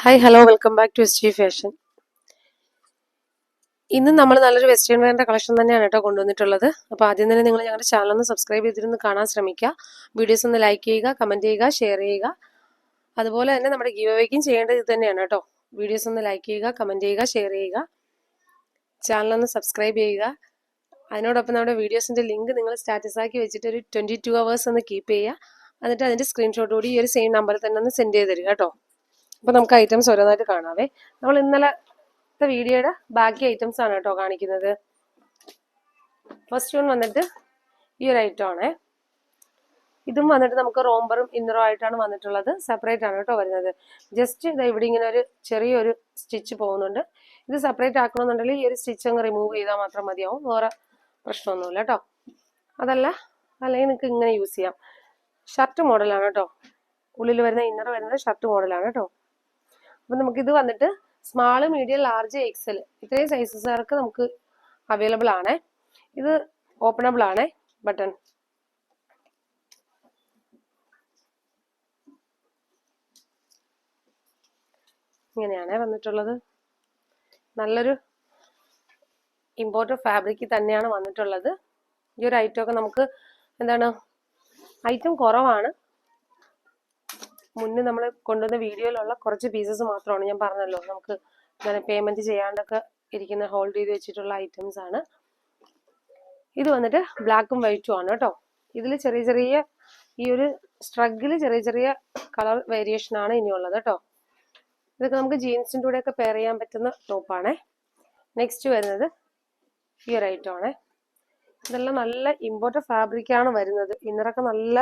Hi hello welcome back to G fashion ഇന്ന് നമ്മൾ നല്ലൊരു വെസ്റ്റേൺ വെയറിന്റെ കളക്ഷൻ തന്നെയാണ് കേട്ടോ കൊണ്ടുവന്നിട്ടുള്ളത്. അപ്പോൾ ആദ്യം തന്നെ നിങ്ങൾ ഞങ്ങളുടെ ചാനൽ ഒന്ന് സബ്സ്ക്രൈബ് ചെയ്തിരുന്ന് കാണാൻ ശ്രമിക്കുക. വീഡിയോസ് ഒന്ന് ലൈക്ക് ചെയ്യുക കമന്റ് ചെയ്യുക ഷെയർ ചെയ്യുക. അതുപോലെ തന്നെ നമ്മുടെ ഗീവ് അവേക്കും ചെയ്യേണ്ടത് ഇത് തന്നെയാണ് കേട്ടോ. വീഡിയോസ് ഒന്ന് ലൈക്ക് ചെയ്യുക കമന്റ് ചെയ്യുക ഷെയർ ചെയ്യുക. ചാനൽ ഒന്ന് സബ്സ്ക്രൈബ് ചെയ്യുക. അതിനോടൊപ്പം നമ്മുടെ വീഡിയോസിന്റെ ലിങ്ക് നിങ്ങൾ സ്റ്റാറ്റസ് ആക്കി വെച്ചിട്ട് ഒരു ട്വന്റി ടു അവേഴ്സ് ഒന്ന് കീപ്പ് ചെയ്യുക. എന്നിട്ട് അതിന്റെ സ്ക്രീൻഷോട്ട് കൂടി ഈ ഒരു സെയിം നമ്പറിൽ തന്നെ ഒന്ന് സെൻഡ് ചെയ്ത് തരിക കേട്ടോ. അപ്പോൾ നമുക്ക് ഐറ്റംസ് ഓരോന്നായിട്ട് കാണാവേ. നമ്മൾ ഇന്നലത്തെ വീഡിയോയുടെ ബാക്കി ഐറ്റംസ് ആണ് കേട്ടോ കാണിക്കുന്നത്. ഫസ്റ്റ് വൺ വന്നിട്ട് ഈ ഒരു ഐറ്റം ആണേ. ഇതും വന്നിട്ട് നമുക്ക് റോംബറും ഇന്നറും ആയിട്ടാണ് വന്നിട്ടുള്ളത്. സെപ്പറേറ്റ് ആണ് കേട്ടോ വരുന്നത്. ജസ്റ്റ് ഇതാ ഇവിടെ ഇങ്ങനെ ഒരു ചെറിയൊരു സ്റ്റിച്ച് പോകുന്നുണ്ട്. ഇത് സെപ്പറേറ്റ് ആക്കണമെന്നുണ്ടെങ്കിൽ ഈ ഒരു സ്റ്റിച്ച് അങ്ങ് റിമൂവ് ചെയ്താൽ മാത്രം മതിയാവും. വേറെ പ്രശ്നമൊന്നുമില്ല കേട്ടോ. അതല്ല അല്ലെങ്കിൽ നിങ്ങൾക്ക് ഇങ്ങനെ യൂസ് ചെയ്യാം. ഷർട്ട് മോഡലാണ് കേട്ടോ. ഉള്ളിൽ വരുന്ന ഇന്നർ വരുന്നത് ഷർട്ട് മോഡലാണ് കേട്ടോ. അപ്പം നമുക്ക് ഇത് വന്നിട്ട് സ്മാൾ മീഡിയം ലാർജ് എക്സൽ ഇത്രയും സൈസസുകാർക്ക് നമുക്ക് അവൈലബിൾ ആണ്. ഇത് ഓപ്പണബിൾ ആണ് ബട്ടൺ ഇങ്ങനെയാണ് വന്നിട്ടുള്ളത്. നല്ലൊരു ഇമ്പോർട്ടഡ് ഫാബ്രിക്കിൽ തന്നെയാണ് വന്നിട്ടുള്ളത്. ഈ ഒരു ഐറ്റം ഒക്കെ നമുക്ക് എന്താണ്? ഐറ്റം കുറവാണ്. മുന്നേ നമ്മൾ കൊണ്ടുവന്ന വീഡിയോയിലുള്ള കുറച്ച് പീസസ് മാത്രമാണ് ഞാൻ പറഞ്ഞല്ലോ. നമുക്ക് ഇങ്ങനെ പേയ്മെന്റ് ചെയ്യാണ്ടൊക്കെ ഇരിക്കുന്ന ഹോൾഡ് ചെയ്ത് വെച്ചിട്ടുള്ള ഐറ്റംസ് ആണ്. ഇത് വന്നിട്ട് ബ്ലാക്കും വൈറ്റും ആണ് കേട്ടോ. ഇതിൽ ചെറിയ ചെറിയ ഈ ഒരു സ്ട്രഗിൽ ചെറിയ ചെറിയ കളർ വേരിയേഷൻ ആണ് ഇനിയുള്ളത് കേട്ടോ. ഇതൊക്കെ നമുക്ക് ജീൻസിന്റെ കൂടെ ഒക്കെ പെയർ ചെയ്യാൻ പറ്റുന്ന ടോപ്പാണ് നെക്സ്റ്റ് വരുന്നത് ഈ ഒരു ഐറ്റം ആണേ. ഇതെല്ലാം നല്ല ഇമ്പോർട്ടന്റ് ഫാബ്രിക്കാണ് വരുന്നത്. ഇന്നറൊക്കെ നല്ല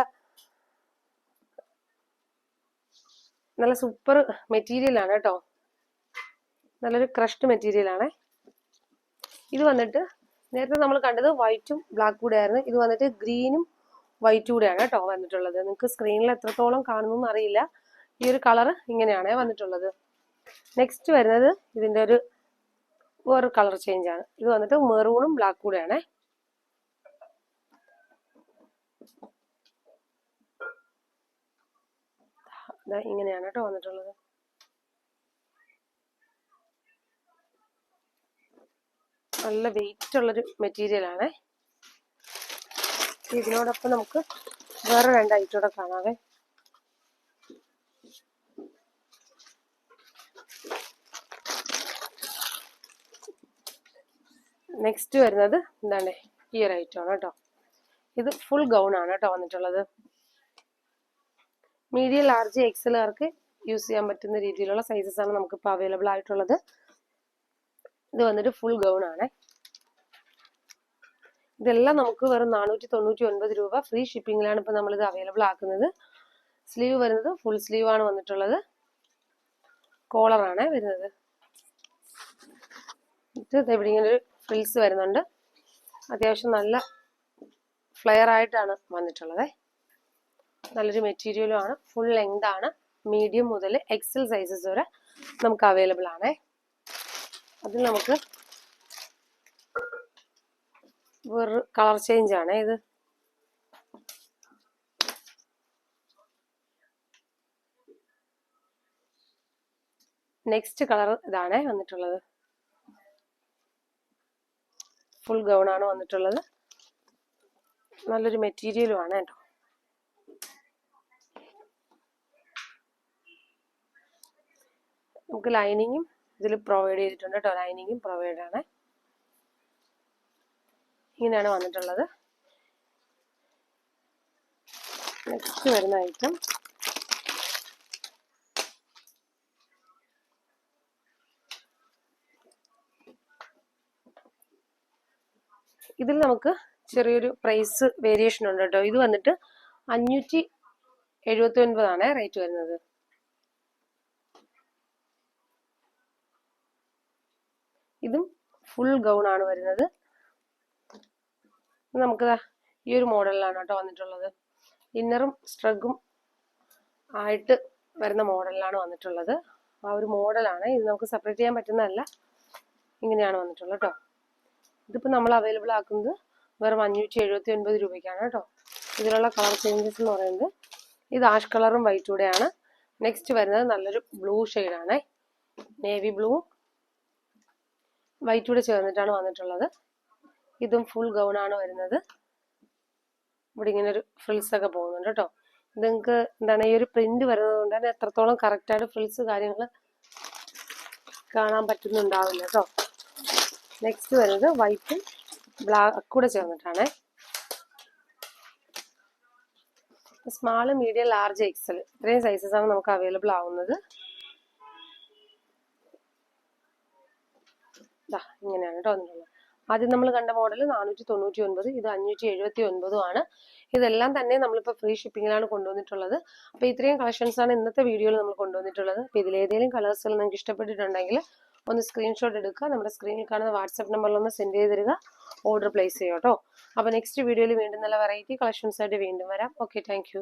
നല്ല സൂപ്പർ മെറ്റീരിയൽ ആണ് കേട്ടോ നല്ലൊരു ക്രഷ്ഡ് മെറ്റീരിയൽ ആണ്. ഇത് വന്നിട്ട് നേരത്തെ നമ്മൾ കണ്ടത് വൈറ്റും ബ്ലാക്ക് കൂടെ ആയിരുന്നു ഇത് വന്നിട്ട് ഗ്രീനും വൈറ്റ് കൂടെയാണ് കേട്ടോ വന്നിട്ടുള്ളത്. നിങ്ങൾക്ക് സ്ക്രീനിൽ എത്രത്തോളം കാണുന്നു അറിയില്ല. ഈ ഒരു കളർ ഇങ്ങനെയാണ് വന്നിട്ടുള്ളത്. നെക്സ്റ്റ് വരുന്നത് ഇതിന്റെ ഒരു വേറൊരു കളർ ചേഞ്ച് ആണ്. ഇത് വന്നിട്ട് മെറൂണും ബ്ലാക്ക് കൂടെയാണ്. ദാ ഇങ്ങനെയാണ് കേട്ടോ വന്നിട്ടുള്ളത്. നല്ല വെയിറ്റ് ഉള്ളൊരു മെറ്റീരിയൽ ആണ്. ഇതിനോടൊപ്പം നമുക്ക് വേറെ രണ്ട് ഐറ്റം കൂടെ കാണാവേ. നെക്സ്റ്റ് വരുന്നത് എന്താണ് ഈ ഒരു ആണ് കേട്ടോ ഇത് ഫുൾ ഗൗൺ ആണ് കേട്ടോ വന്നിട്ടുള്ളത്. മീഡിയം ലാർജ് എക്സലുകാർക്ക് യൂസ് ചെയ്യാൻ പറ്റുന്ന രീതിയിലുള്ള സൈസസ് ആണ് നമുക്ക് ഇപ്പോൾ അവൈലബിൾ ആയിട്ടുള്ളത്. ഇത് വന്നിട്ട് ഫുൾ ഗൗൺ ആണ്. ഇതെല്ലാം നമുക്ക് വെറും നാനൂറ്റി തൊണ്ണൂറ്റി ഒൻപത് രൂപ ഫ്രീ ഷിപ്പിംഗിലാണ് ഇപ്പോൾ നമ്മളിത് അവൈലബിൾ ആക്കുന്നത്. സ്ലീവ് വരുന്നത് ഫുൾ സ്ലീവ് ആണ് വന്നിട്ടുള്ളത്. കോളർ ആണ് വരുന്നത്. ഇവിടെ ഇങ്ങനെ ഒരു ഫ്രിൽസ് വരുന്നുണ്ട്. അത്യാവശ്യം നല്ല ഫ്ലെയർ ആയിട്ടാണ് വന്നിട്ടുള്ളത്. നല്ലൊരു മെറ്റീരിയലും ആണ്. ഫുൾ ലെങ്ത് ആണ്. മീഡിയം മുതൽ എക്സൽ സൈസസ് വരെ നമുക്ക് അവൈലബിൾ ആണ്. അതിൽ നമുക്ക് വേറൊരു കളർ ചേഞ്ച് ആണ് ഇത്. നെക്സ്റ്റ് കളർ ഇതാണ് വന്നിട്ടുള്ളത്. ഫുൾ ഗൗൺ ആണ് വന്നിട്ടുള്ളത്. നല്ലൊരു മെറ്റീരിയലും ആണ് കേട്ടോ. നമുക്ക് ലൈനിങ്ങും ഇതിൽ പ്രൊവൈഡ് ചെയ്തിട്ടുണ്ട് കേട്ടോ ലൈനിങ്ങും പ്രൊവൈഡ് ആണ്. ഇങ്ങനെയാണ് വന്നിട്ടുള്ളത്. നെക്സ്റ്റ് വരുന്ന ഐറ്റം ഇതിൽ നമുക്ക് ചെറിയൊരു പ്രൈസ് വേരിയേഷൻ ഉണ്ട് കേട്ടോ ഇത് വന്നിട്ട് അഞ്ഞൂറ്റി എഴുപത്തി ഒൻപതാണ് റേറ്റ് വരുന്നത്. ഇതും ഫുൾ ഗൗൺ ആണ് വരുന്നത്. നമുക്ക് ഈ ഒരു മോഡലിലാണ് കേട്ടോ വന്നിട്ടുള്ളത്. ഇന്നറും സ്ട്രഗും ആയിട്ട് വരുന്ന മോഡലിലാണ് വന്നിട്ടുള്ളത്. ആ ഒരു മോഡലാണ്. ഇത് നമുക്ക് സെപ്പറേറ്റ് ചെയ്യാൻ പറ്റുന്നതല്ല. ഇങ്ങനെയാണ് വന്നിട്ടുള്ളത് കേട്ടോ. ഇതിപ്പോൾ നമ്മൾ അവൈലബിൾ ആക്കുന്നത് വെറും അഞ്ഞൂറ്റി എഴുപത്തി ഒൻപത് രൂപയ്ക്കാണ് കേട്ടോ. ഇതിലുള്ള കളർ ചേഞ്ചസ് എന്ന് പറയുന്നത് ഇത് ആഷ് കളറും വൈറ്റും കൂടെയാണ്. നെക്സ്റ്റ് വരുന്നത് നല്ലൊരു ബ്ലൂ ഷെയ്ഡാണ് നേവി ബ്ലൂ വൈറ്റ് കൂടെ ചേർന്നിട്ടാണ് വന്നിട്ടുള്ളത്. ഇതും ഫുൾ ഗൗൺ ആണ് വരുന്നത്. ഇവിടെ ഇങ്ങനെ ഒരു ഫ്രിൽസ് ഒക്കെ പോകുന്നുണ്ട് കേട്ടോ. നിങ്ങൾക്ക് എന്താണ് ഈ ഒരു പ്രിന്റ് വരുന്നത് കൊണ്ട് തന്നെ എത്രത്തോളം കറക്റ്റായിട്ട് ഫ്രിൽസ് കാര്യങ്ങൾ കാണാൻ പറ്റുന്നുണ്ടാവില്ല കേട്ടോ. നെക്സ്റ്റ് വരുന്നത് വൈറ്റും ബ്ലാക്ക് കൂടെ ചേർന്നിട്ടാണ്. സ്മാൾ മീഡിയം ലാർജ് എക്സൽ ഇത്രയും സൈസസ് ആണ് നമുക്ക് അവൈലബിൾ ആവുന്നത്. ഇങ്ങനെയാണ് കേട്ടോ ആദ്യം നമ്മൾ കണ്ട മോഡൽ നാനൂറ്റി തൊണ്ണൂറ്റി ഒൻപത് ഇത് അഞ്ഞൂറ്റി എഴുപത്തി ഒൻപതും ആണ് ഇതെല്ലാം തന്നെ നമ്മളിപ്പോൾ ഫ്രീ ഷിപ്പിങ്ങിലാണ് കൊണ്ടുവന്നിട്ടുള്ളത്. അപ്പോൾ ഇത്രയും കളക്ഷൻസ് ആണ് ഇന്നത്തെ വീഡിയോയിൽ നമ്മൾ കൊണ്ടുവന്നിട്ടുള്ളത്. അപ്പോൾ ഇതിലേതെങ്കിലും കളേഴ്സുകൾ നിങ്ങൾക്ക് ഇഷ്ടപ്പെട്ടിട്ടുണ്ടെങ്കിൽ ഒന്ന് സ്ക്രീൻഷോട്ട് എടുക്കുക. നമ്മുടെ സ്ക്രീനിൽ കാണുന്ന വാട്സപ്പ് നമ്പറിൽ ഒന്ന് സെൻഡ് ചെയ്ത് തരിക. ഓർഡർ പ്ലേസ് ചെയ്യാം കേട്ടോ അപ്പോൾ നെക്സ്റ്റ് വീഡിയോയിൽ വീണ്ടും നല്ല വെറൈറ്റി കളക്ഷൻസ് ആയിട്ട് വീണ്ടും വരാം. Okay thank